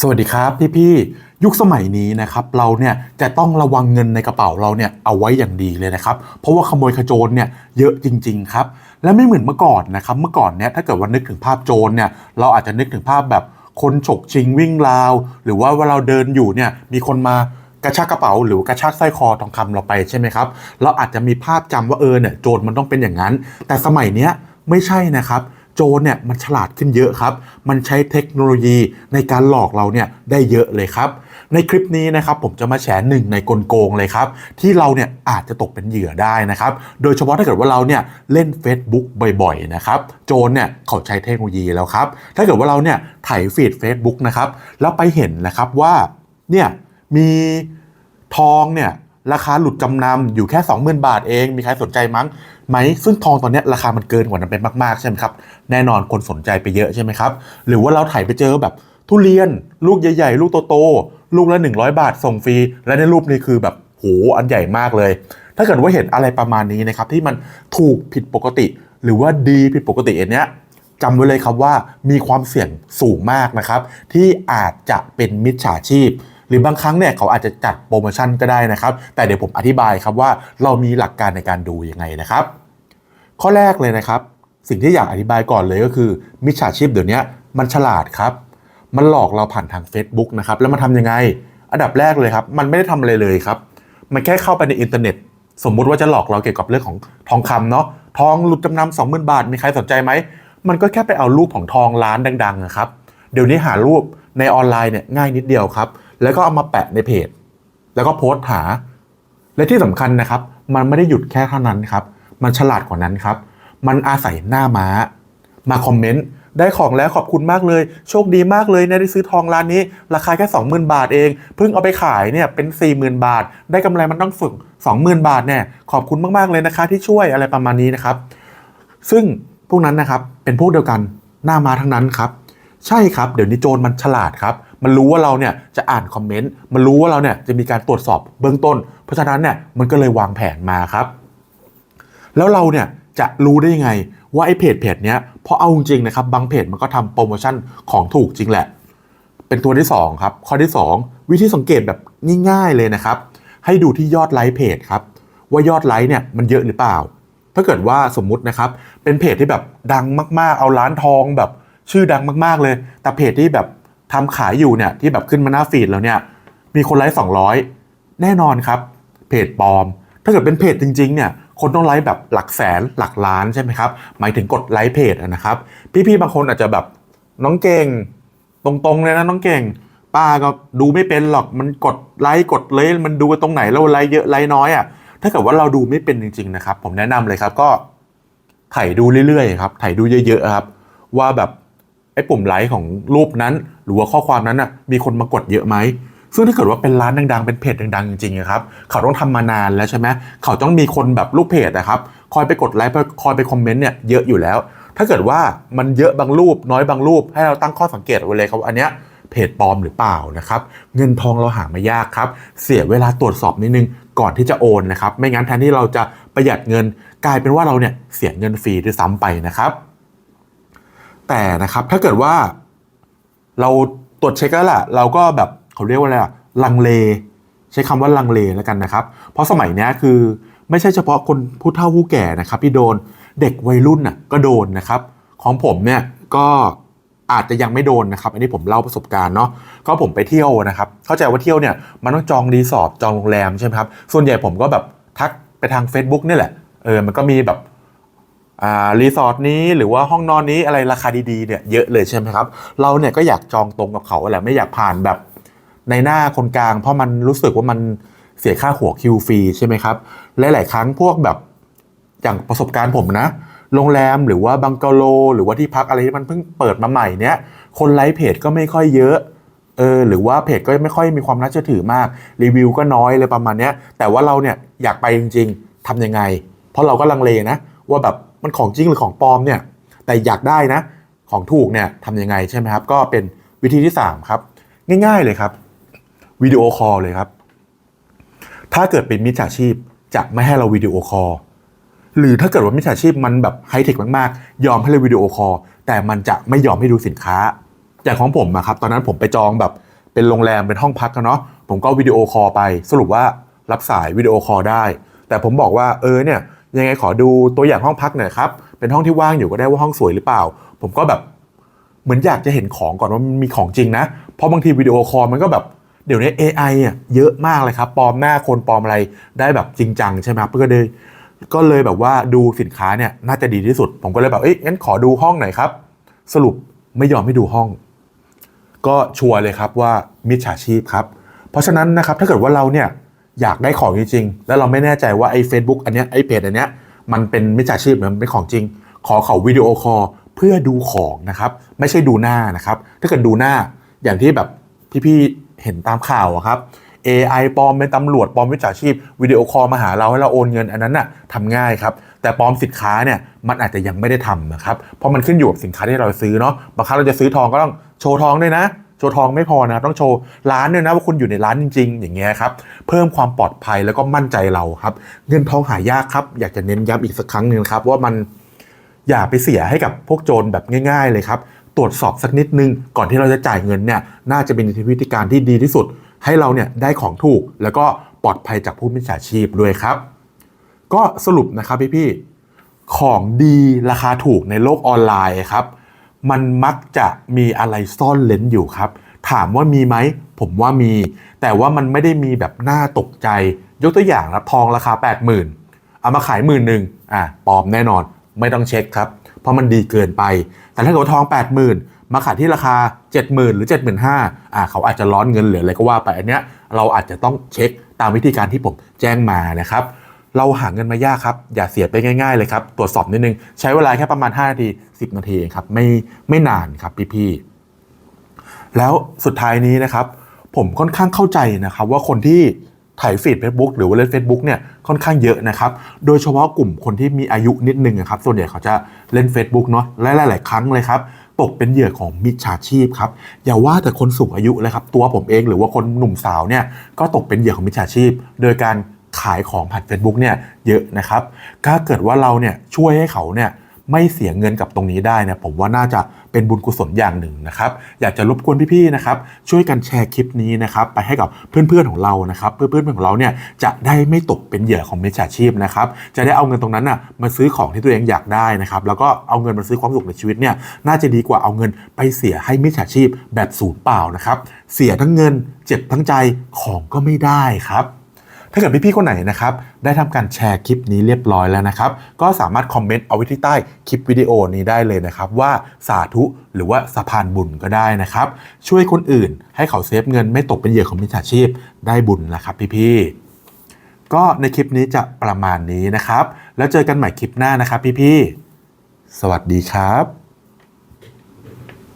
สวัสดีครับพี่ๆยุคสมัยนี้นะครับเราเนี่ยจะต้องระวังเงินในกระเป๋าเราเนี่ยเอาไว้อย่างดีเลยนะครับ เพราะว่าขโมยขโจรเนี่ยเยอะจริง ๆ ครับ และไม่เหมือนเมื่อก่อนนะครับเมื่อก่อนเนี่ยถ้าเกิดว่านึกถึงภาพโจรเนี่ยเราอาจจะนึกถึงภาพแบบคนฉกชิงวิ่งราว หรือว่าเวลาเราเดินอยู่เนี่ยมีคนมากระชากกระเป๋า หรือกระชากสร้อยคอทองคำเราไปใช่ไหมครับเราอาจจะมีภาพจำว่าเออเนี่ยโจรมันต้องเป็นอย่างนั้น แต่สมัยเนี้ยไม่ใช่นะครับ โจรเนี่ยมันฉลาดขึ้นเยอะครับ มันใช้เทคโนโลยีในการหลอกเราเนี่ยได้เยอะเลยครับ ในคลิปนี้นะครับผมจะมาแชร์หนึ่งในกลโกงเลยครับ ที่เราเนี่ยอาจจะตกเป็นเหยื่อได้นะครับ โดยเฉพาะถ้าเกิดว่าเราเนี่ยเล่น Facebook บ่อยๆนะครับ โจรเนี่ยเขาใช้เทคโนโลยีแล้วครับ ถ้าเกิดว่าเราเนี่ยถ่ายฟีด Facebook นะครับ แล้วไปเห็นนะครับว่าเนี่ยมีทองเนี่ย ราคาหลุดจำนำอยู่แค่ 20,000 บาทเอง มีใครสนใจมั้งไหม ซึ่งทองตอนนี้ราคามันเกินกว่านั้นไปมากๆใช่ไหมครับ แน่นอนคนสนใจไปเยอะใช่ไหมครับ หรือว่าเราถ่ายไปเจอแบบทุเรียน ลูกใหญ่ๆ ลูกโตๆ ลูกละ 100 บาทส่งฟรี และในรูปนี้คือแบบโหอันใหญ่มากเลย ถ้าเกิดว่าเห็นอะไรประมาณนี้นะครับที่มันถูกผิดปกติ หรือว่าดีผิดปกติอันเนี้ยจำไว้เลยครับว่ามีความเสี่ยงสูงมากนะครับที่อาจจะเป็นมิจฉาชีพ หรือบางครั้งเนี่ยเขาอาจจะจัดโปรโมชั่นก็ได้นะครับ แต่เดี๋ยวผมอธิบายครับว่าเรามีหลักการในการดูยังไงนะครับ ข้อแรกเลยนะครับ สิ่งที่อยากอธิบายก่อนเลยก็คือมิจฉาชีพเดี๋ยวนี้มันฉลาดครับ มันหลอกเราผ่านทาง Facebook นะครับแล้วมันทำยังไง อันดับแรกเลยครับมันไม่ได้ทำอะไรเลยครับ มันแค่เข้าไปในอินเทอร์เน็ต สมมุติว่าจะหลอกเราเกี่ยวกับเรื่องของทองคำเนาะทองหลุดจำนำสองหมื่นบาทมีใครสนใจไหมมันก็แค่ไปเอารูปของทองร้านดังๆนะครับเดี๋ยวนี้หารูปในออนไลน์เนี่ยง่ายนิดเดียวครับ แล้วก็เอามาแปะในเพจ แล้วก็โพสต์หา และที่สำคัญนะครับ มันไม่ได้หยุดแค่เท่านั้นครับ มันฉลาดกว่านั้นครับ มันอาศัยหน้าม้า มาคอมเมนต์ได้ของแล้วขอบคุณมากเลย โชคดีมากเลยเนี่ยได้ซื้อทองร้านนี้ ราคาแค่20,000 บาทเอง เพิ่งเอาไปขายเนี่ยเป็น 40,000 บาท ได้กำไรมันต้องฝึก20,000 บาทเนี่ยขอบคุณมากๆเลยนะคะที่ช่วยอะไรประมาณนี้นะครับ ซึ่งพวกนั้นนะครับเป็นพวกเดียวกันหน้าม้าทั้งนั้นครับ ใช่ครับ เดี๋ยวนี้โจรมันฉลาดครับ มันรู้ว่าเราเนี่ยจะอ่านคอมเมนต์ มันรู้ว่าเราเนี่ยจะมีการตรวจสอบเบื้องต้น เพราะฉะนั้นเนี่ยมันก็เลยวางแผนมาครับ แล้วเราเนี่ยจะรู้ได้ยังไงว่าไอ้เพจเพจเนี้ยเพราะเอาจริงๆนะครับบางเพจมันก็ทำโปรโมชั่นของถูกจริงแหละ เป็นตัวที่ 2 ครับ ข้อที่ 2 วิธีสังเกตแบบง่ายๆเลยนะครับ ให้ดูที่ยอดไลค์เพจครับ ว่ายอดไลค์เนี่ยมันเยอะหรือเปล่า ถ้าเกิดว่าสมมุตินะครับ เป็นเพจที่แบบดังมากๆ เอาร้านทองแบบชื่อดังมากๆเลย แต่เพจที่แบบ ทำขายอยู่เนี่ยที่แบบขึ้นมาหน้าฟีดแล้วเนี่ยมีคนไลค์200แน่นอนครับ เพจปลอม ถ้าเกิดเป็นเพจจริงๆเนี่ยคนต้องไลค์แบบหลักแสนหลักล้านใช่ไหมครับหมายถึงกดไลค์เพจนะครับพี่ๆบางคนอาจจะแบบน้องเก่งตรงๆเลยนะน้องเก่ง ป้าก็ดูไม่เป็นหรอกมันกดไลค์กดเลยมันดูตรงไหนแล้วไลค์เยอะไลค์น้อยอะถ้าเกิดว่าเราดูไม่เป็นจริงๆนะครับ ผมแนะนำเลยครับก็ถ่ายดูเรื่อยๆครับถ่ายดูเยอะๆครับ ว่าแบบ ไอ้ปุ่มไลค์ของรูปนั้น หรือว่าข้อความนั้นอะมีคนมากดเยอะไหมซึ่งถ้าเกิดว่าเป็นร้านดังๆ เป็นเพจดังๆ จริงๆครับ เขาต้องทำมานานแล้วใช่ไหมเขาต้องมีคนแบบลูกเพจนะครับ คอยไปกดไลค์คอยไปคอมเมนต์เนี่ยเยอะอยู่แล้ว ถ้าเกิดว่ามันเยอะบางรูปน้อยบางรูป ให้เราตั้งข้อสังเกตไว้เลยครับว่าอันเนี้ยเพจปลอมหรือเปล่านะครับ เงินทองเราหาม่ยากครับ เสียเวลาตรวจสอบนิดนึงก่อนที่จะโอนนะครับ ไม่งั้นแทนที่เราจะประหยัดเงินกลายเป็นว่าเราเนี่ยเสียเงินฟรีด้วยซ้ำไปนะครับ แต่นะครับถ้าเกิดว่าเราตรวจเช็คแล้วล่ะเราก็แบบเขาเรียกว่าอะไรอะลังเล ใช้คำว่าลังเลแล้วกันนะครับ เพราะสมัยนี้คือไม่ใช่เฉพาะคนผู้เฒ่าผู้แก่นะครับ ที่โดนเด็กวัยรุ่นน่ะก็โดนนะครับ ของผมเนี่ยก็อาจจะยังไม่โดนนะครับ อันนี้ผมเล่าประสบการณ์เนาะก็ผมไปเที่ยวนะครับ เข้าใจว่าเที่ยวเนี่ยมันต้องจองรีสอร์ทจองโรงแรมใช่ไหมครับส่วนใหญ่ผมก็แบบทักไปทาง Facebook นี่แหละเออมันก็มีแบบ รีสอร์ทนี้หรือว่าห้องนอนนี้อะไรราคาดีๆเนี่ยเยอะเลยใช่ไหมครับ เราเนี่ยก็อยากจองตรงกับเขาแหละไม่อยากผ่านแบบในหน้าคนกลาง เพราะมันรู้สึกว่ามันเสียค่าหัวคิวฟรีใช่ไหมครับหลายๆครั้งพวกแบบอย่างประสบการณ์ผมนะโรงแรมหรือว่าบังกะโล หรือว่าที่พักอะไรที่มันเพิ่งเปิดมาใหม่เนี้ยคนไลค์เพจก็ไม่ค่อยเยอะเออหรือว่าเพจก็ไม่ค่อยมีความน่าเชื่อถือมากรีวิวก็น้อยเลยประมาณเนี้ยแต่ว่าเราเนี่ยอยากไปจริง ๆทำยังไง เพราะเราก็ลังเลนะว่าแบบ มันของจริงหรือของปลอมเนี่ย แต่อยากได้นะ ของถูกเนี่ยทำยังไงใช่ไหมครับ ก็เป็นวิธีที่3ครับ ง่าย ๆเลยครับวิดีโอคอลเลยครับ ถ้าเกิดเป็นมิจฉาชีพจะไม่ให้เราวิดีโอคอลหรือถ้าเกิดว่ามิจฉาชีพมันแบบไฮเทคมากๆ ยอมให้เราวิดีโอคอลแต่มันจะไม่ยอมให้ดูสินค้า อย่างของผมอะครับ ตอนนั้นผมไปจองแบบเป็นโรงแรมเป็นห้องพักกันเนาะผมก็วิดีโอคอลไป สรุปว่ารับสายวิดีโอคอลได้ แต่ผมบอกว่าเออเนี่ย ยังไงขอดูตัวอย่างห้องพักหน่อยครับ เป็นห้องที่ว่างอยู่ก็ได้ว่าห้องสวยหรือเปล่า ผมก็แบบเหมือนอยากจะเห็นของก่อนว่ามันมีของจริงนะ เพราะบางทีวิดีโอคอลมันก็แบบเดี๋ยวนี้ AI อะเยอะมากเลยครับปลอมหน้าคนปลอมอะไรได้แบบจริงจังใช่ไหมครับก็เลยก็เลยแบบว่าดูสินค้าเนี่ยน่าจะดีที่สุด ผมก็เลยแบบเอ้ยงั้นขอดูห้องหน่อยครับ สรุปไม่ยอมให้ดูห้อง ก็ชัวร์เลยครับว่ามิจฉาชีพครับ เพราะฉะนั้นนะครับถ้าเกิดว่าเราเนี่ย อยากได้ของจริงๆ แล้วเราไม่แน่ใจว่าไอ้ Facebook อันเนี้ยไอ้เพจอันเนี้ยมันเป็นมิจฉาชีพหรือมันเป็นของจริง ขอเขาวิดีโอคอลเพื่อดูของนะครับ ไม่ใช่ดูหน้านะครับ ถ้าเกิดดูหน้าอย่างที่แบบที่พี่เห็นตามข่าวอะครับ AI ปลอมเป็นตำรวจปลอมมิจฉาชีพวิดีโอคอลมาหาเราให้เราโอนเงินอันนั้นน่ะทำง่ายครับ แต่ปลอมสินค้าเนี่ยมันอาจจะยังไม่ได้ทำนะครับเพราะมันขึ้นอยู่กับสินค้าที่เราซื้อเนาะบางครั้งเราจะซื้อทองก็ต้องโชว์ทองด้วยนะ ว์ทองไม่พอนะต้องโชว์ร้านด้วยนะว่าคุณอยู่ในร้านจริง ๆ อย่างเงี้ยครับเพิ่มความปลอดภัยแล้วก็มั่นใจเราครับเงินทองหายากครับอยากจะเน้นย้ำอีกสักครั้งหนึ่งครับว่ามันอย่าไปเสียให้กับพวกโจรแบบง่าย ๆ เลยครับตรวจสอบสักนิดนึง ก่อนที่เราจะจ่ายเงินเนี่ยน่าจะเป็นวิธีการที่ดีที่สุด ให้เราเนี่ยได้ของถูก แล้วก็ปลอดภัยจากผู้มิจฉาชีพด้วยครับ ก็สรุปนะครับพี่ๆของดีราคาถูกในโลกออนไลน์ครับ มันมักจะมีอะไรซ่อนเลนอยู่ครับ ถามว่ามีไหม ผมว่ามี แต่ว่ามันไม่ได้มีแบบน่าตกใจ ยกตัวอย่างนะทองราคา 80,000เอามาขายหมื่นหนึ่งอะปลอมแน่นอนไม่ต้องเช็คครับ เพราะมันดีเกินไป แต่ถ้าเกิดว่าทอง 80,000 มาขายที่ราคา 70,000 หรือ 75,000อะเขาอาจจะร้อนเงินเหลืออะไรก็ว่าไปอันเนี้ยเราอาจจะต้องเช็คตามวิธีการที่ผมแจ้งมานะครับ เราหาเงินมายากครับ อย่าเสียไปง่ายๆเลยครับ ตรวจสอบนิดนึง ใช้เวลาแค่ประมาณ 5 นาที 10 นาทีครับ ไม่ไม่นานครับพี่ๆ แล้วสุดท้ายนี้นะครับ ผมค่อนข้างเข้าใจนะครับว่าคนที่ถ่ายฟีด Facebook หรือว่าเล่น Facebook เนี่ยค่อนข้างเยอะนะครับ โดยเฉพาะกลุ่มคนที่มีอายุนิดนึงอะครับ ส่วนใหญ่เขาจะเล่น Facebook เนาะและหลาย ๆ ครั้งเลยครับตกเป็นเหยื่อของมิจฉาชีพครับ อย่าว่าแต่คนสูงอายุเลยครับ ตัวผมเองหรือว่าคนหนุ่มสาวเนี่ยก็ตกเป็นเหยื่อของมิจฉาชีพ โดยการ ขายของผ่าน Facebook เนี่ยเยอะนะครับถ้าเกิดว่าเราเนี่ยช่วยให้เขาเนี่ยไม่เสียเงินกับตรงนี้ได้นี่ยผมว่าน่าจะเป็นบุญกุศลอย่างหนึ่งนะครับ อยากจะรบกวนพี่ๆนะครับช่วยกันแชร์คลิปนี้นะครับไปให้กับเพื่อนๆของเรานะครับ เพื่อนๆของเราเนี่ยจะได้ไม่ตกเป็นเหยื่อของมิจฉาชีพนะครับจะได้เอาเงินตรงนั้นน่ะมาซื้อของที่ตัวเองอยากได้นะครับแล้วก็เอาเงินมาซื้อความสุขในชีวิตเนี่ยน่าจะดีกว่าเอาเงินไปเสียให้มิจฉาชีพแบบศูนย์เปล่านะครับเสียทั้งเงินเจ็บทั้งใจของก็ไม่ได้ครับ ถ้าเกิดพี่ๆคนไหนนะครับได้ทำการแชร์คลิปนี้เรียบร้อยแล้วนะครับ ก็สามารถคอมเมนต์เอาไว้ที่ใต้คลิปวิดีโอนี้ได้เลยนะครับ ว่าสาธุหรือว่าสะพานบุญก็ได้นะครับ ช่วยคนอื่นให้เขาเซฟเงินไม่ตกเป็นเหยื่อของมิจฉาชีพได้บุญนะครับพี่ๆก็ในคลิปนี้จะประมาณนี้นะครับ แล้วเจอกันใหม่คลิปหน้านะครับพี่ๆ สวัสดีครับ